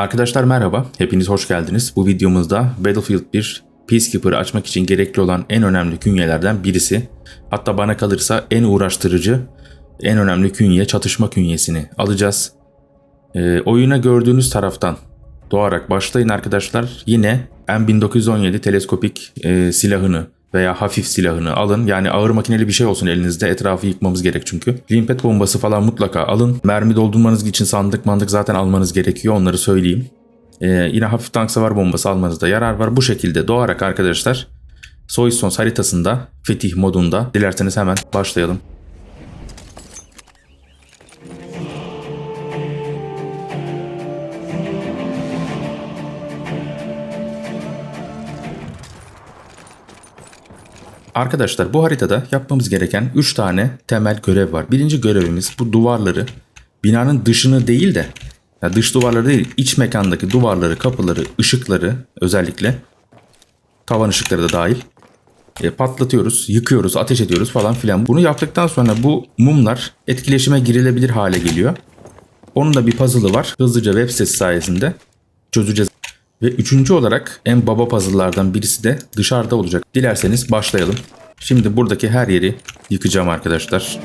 Arkadaşlar merhaba, hepiniz hoş geldiniz. Bu videomuzda Battlefield 1 Peacekeeper'ı açmak için gerekli olan en önemli künyelerden birisi. Hatta bana kalırsa en uğraştırıcı, en önemli künye çatışma künyesini alacağız. Ee, oyuna gördüğünüz taraftan doğarak başlayın arkadaşlar. Yine M1917 teleskopik e, silahını veya hafif silahını alın. Yani ağır makineli bir şey olsun elinizde. Etrafı yıkmamız gerek çünkü. Limpet bombası falan mutlaka alın. Mermi doldurmanız için sandık mandık zaten almanız gerekiyor. Onları söyleyeyim. Ee, yine hafif tank savar bombası almanızda yarar var. Bu şekilde doğarak arkadaşlar Soysons haritasında fetih modunda dilerseniz hemen başlayalım. Arkadaşlar bu haritada yapmamız gereken 3 tane temel görev var. Birinci görevimiz bu duvarları binanın dışını değil de ya dış duvarları değil iç mekandaki duvarları, kapıları, ışıkları özellikle tavan ışıkları da dahil e, patlatıyoruz, yıkıyoruz, ateş ediyoruz falan filan. Bunu yaptıktan sonra bu mumlar etkileşime girilebilir hale geliyor. Onun da bir puzzle'ı var. Hızlıca web sitesi sayesinde çözeceğiz. Ve üçüncü olarak en baba puzzle'lardan birisi de dışarıda olacak. Dilerseniz başlayalım. Şimdi buradaki her yeri yıkacağım arkadaşlar.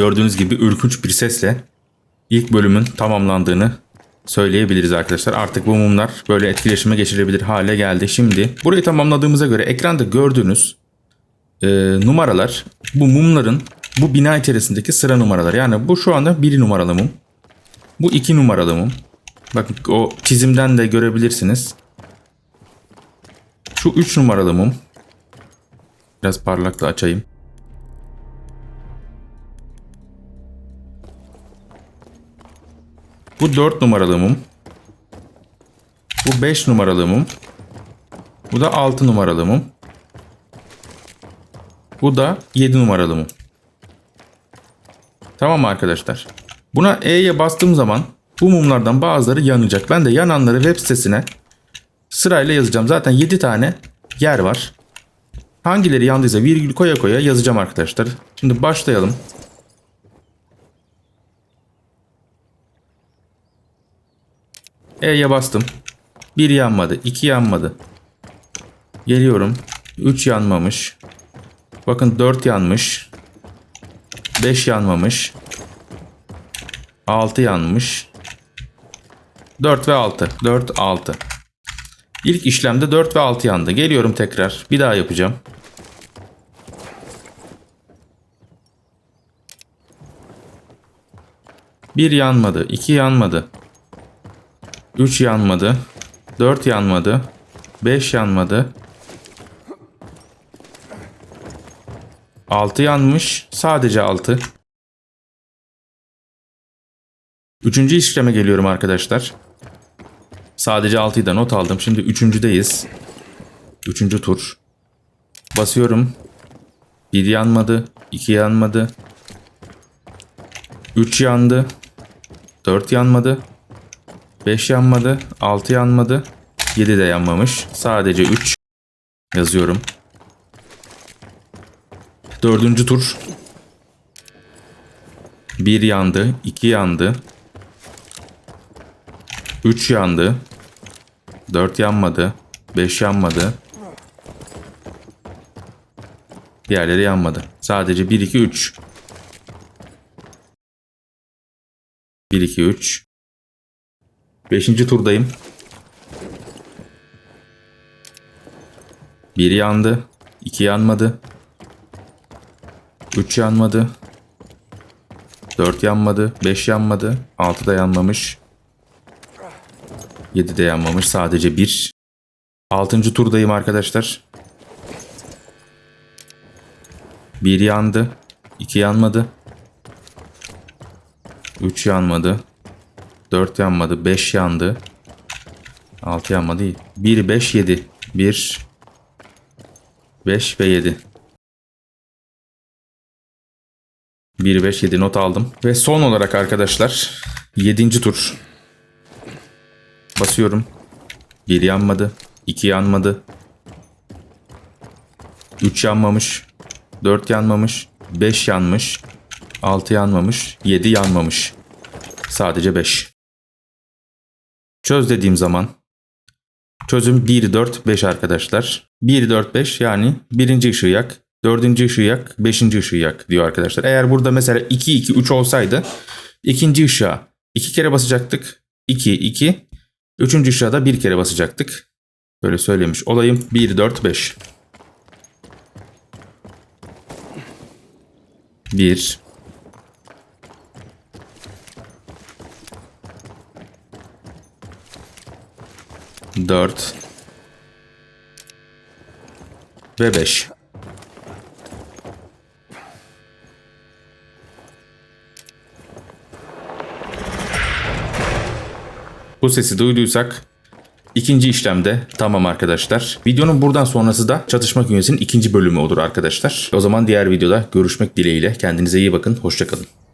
Gördüğünüz gibi ürkünç bir sesle ilk bölümün tamamlandığını söyleyebiliriz arkadaşlar. Artık bu mumlar böyle etkileşime geçirebilir hale geldi. Şimdi burayı tamamladığımıza göre ekranda gördüğünüz e, numaralar bu mumların bu bina içerisindeki sıra numaraları. Yani bu şu anda 1 numaralı mum. Bu 2 numaralı mum. Bakın o çizimden de görebilirsiniz. Şu 3 numaralı mum. Biraz parlakla açayım. Bu 4 numaralı mum. Bu 5 numaralı mum. Bu da 6 numaralı mum. Bu da 7 numaralı mum. Tamam arkadaşlar? Buna E'ye bastığım zaman bu mumlardan bazıları yanacak. Ben de yananları web sitesine sırayla yazacağım. Zaten 7 tane yer var. Hangileri yandıysa virgül koya koya yazacağım arkadaşlar. Şimdi başlayalım. E'ye bastım. 1 yanmadı. 2 yanmadı. Geliyorum. 3 yanmamış. Bakın 4 yanmış. 5 yanmamış. 6 yanmış. 4 ve 6. 4, 6. İlk işlemde 4 ve 6 yandı. Geliyorum tekrar. Bir daha yapacağım. Bir yanmadı. 2 yanmadı. 3 yanmadı. 4 yanmadı. 5 yanmadı. 6 yanmış. Sadece 6. Üçüncü işleme geliyorum arkadaşlar. Sadece 6'yı da not aldım. Şimdi üçüncüdeyiz. Üçüncü tur. Basıyorum. 1 yanmadı. 2 yanmadı. 3 yandı. 4 yanmadı. 5 yanmadı. 6 yanmadı. 7 de yanmamış. Sadece 3 yazıyorum. Dördüncü tur. 1 yandı. 2 yandı. 3 yandı. 4 yanmadı. 5 yanmadı. Diğerleri yanmadı. Sadece 1 2 3. 1 2 3. 5. turdayım. 1 yandı. 2 yanmadı. 3 yanmadı. 4 yanmadı. 5 yanmadı. 6 da yanmamış. 7 de yanmamış. Sadece 1. 6. turdayım arkadaşlar. 1 yandı. 2 yanmadı. 3 yanmadı. 4 yanmadı. 5 yandı. 6 yanmadı. 1, 5, 7. 1, 5 ve 7. 1, 5, 7 not aldım. Ve son olarak arkadaşlar 7. tur. Basıyorum. 1 yanmadı. 2 yanmadı. 3 yanmamış. 4 yanmamış. 5 yanmış. 6 yanmamış. 7 yanmamış. Sadece 5. Çöz dediğim zaman çözüm 1, 4, 5 arkadaşlar. 1, 4, 5 yani birinci ışığı yak, dördüncü ışığı yak, beşinci ışığı yak diyor arkadaşlar. Eğer burada mesela 2, 2, 3 olsaydı ikinci ışığa iki kere basacaktık. 2, 2. Üçüncü ışığa da bir kere basacaktık. Böyle söylemiş olayım. 1, 4, 5. 1 4 ve 5. Bu sesi duyduysak ikinci işlemde tamam arkadaşlar. Videonun buradan sonrası da çatışma künyesinin ikinci bölümü olur arkadaşlar. O zaman diğer videoda görüşmek dileğiyle. Kendinize iyi bakın. Hoşçakalın.